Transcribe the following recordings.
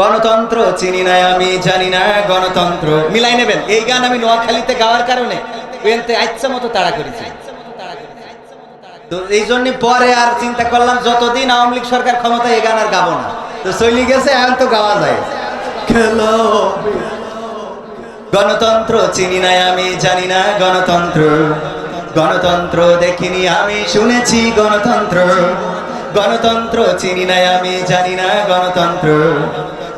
গণতন্ত্র চিনি না আমি জানি না, গণতন্ত্র। মিলাই নেবেন। এই গান আমি নোয়াখালীতে গাওয়ার কারণে আচ্ছা মতো তাড়া করেছি। তো এই জন্য পরে আর চিন্তা করলাম, যতদিন আওয়ামী লীগ সরকার ক্ষমতা এই গান আর গাবো না। তো চলি গেছে, এখন তো গাওয়া যায়। খেলো, গণতন্ত্র চিনি না আমি জানি না, গণতন্ত্র। গণতন্ত্র দেখিনি, আমি শুনেছি গণতন্ত্র। গণতন্ত্র চিনি না আমি জানি না, গণতন্ত্র।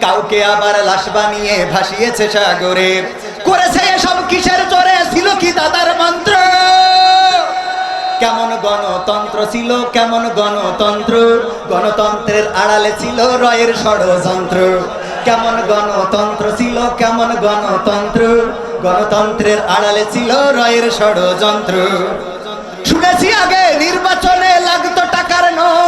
কাউকে আবার লাশ বানিয়ে ভাসিয়েছে সাগরে। করেছে এসব কিসের জোরে ছিল কি দাদার মন্ত্র? কেমন গণতন্ত্র ছিল, কেমন গণতন্ত্র? গণতন্ত্রের আড়ালে ছিল রয়ের ষড়যন্ত্র। কেমন গণতন্ত্র ছিল, কেমন গণতন্ত্র? গণতন্ত্রের আড়ালে ছিল রয়ের ষড়যন্ত্র। শুনেছি আগে নির্বাচনে লাগতো টাকার নোট।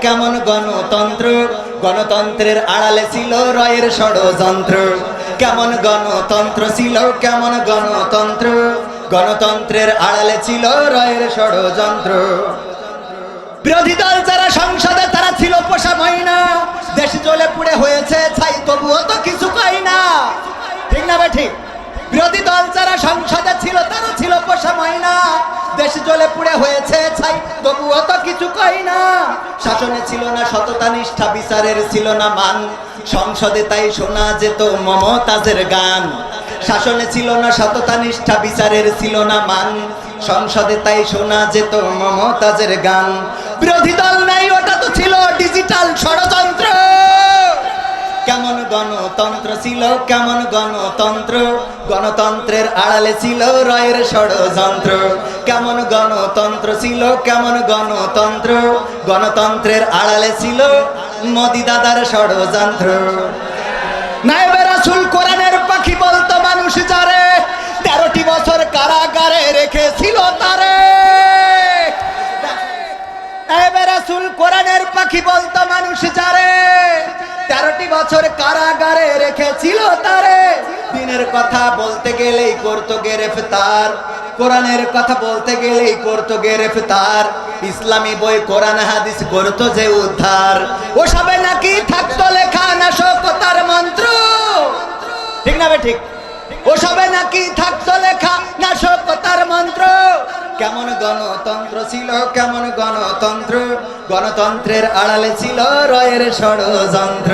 কেমন গণতন্ত্র? গণতন্ত্রের আড়ালে ছিল রয়ের ষড়যন্ত্র। কেমন গণতন্ত্র ছিল, কেমন গণতন্ত্র? গণতন্ত্রের আড়ালে ছিল রয়ের ষড়যন্ত্র। বিরোধী দল যারা সংসদে, তারা ছিল পোষা ময়না। দেশ জ্বলে পুড়ে হয়েছে, ছাই তবুও তো কিছু কই না। ঠিক না ঠিক? বিরোধী দল যারা সংসদে ছিল, তারা ছিল পোষা ময়না। দেশ জ্বলে পুড়ে হয়েছে, ছাই কই না। শাসনে ছিল না সততা, নিষ্ঠা, বিচারের ছিল না মান। সংসদে তাই শোনা যেত মমতাজের গান। শাসনে ছিল না সততা, নিষ্ঠা, বিচারের ছিল না মান। সংসদে তাই শোনা যেত মমতাজের গান। বিরোধী দল নাই, ওটা ছিল কেমন গণতন্ত্র? গণতন্ত্রের আড়ালে ছিল রয়ের ষড়যন্ত্র। কেমন গণতন্ত্র ছিল, কেমন গণতন্ত্র? গণতন্ত্রের আড়ালে ছিল মোদি দাদার ষড়যন্ত্র। নাইবে রাসুল কোরআনের পাখি বলতো, মানুষ যারে তেরোটি বছর কারাগারে রেখেছিল তারে। নাইবে রাসুল কোরআনের পাখি বলতো, মানুষ যারে তেরোটি বছর কারাগারে রেখেছিল তারে। দিনের কথা বলতে গেলেই করতো গ্রেফতার। কোরআনের কথা বলতে গেলেই করতো গ্রেফতার। ইসলামী বই, কোরআন, হাদিস করতো যে উদ্ধার। ওসবে নাকি থাকতো লেখা না নাশকতার মন্ত্র। ঠিক না ভাই ঠিক? ওসবে নাকি থাকতো লেখা নাশকতার মন্ত্র? কেমন গণতন্ত্র ছিল, কেমন গণতন্ত্র? গণতন্ত্রের আড়ালে ছিল রয়ের ষড়যন্ত্র।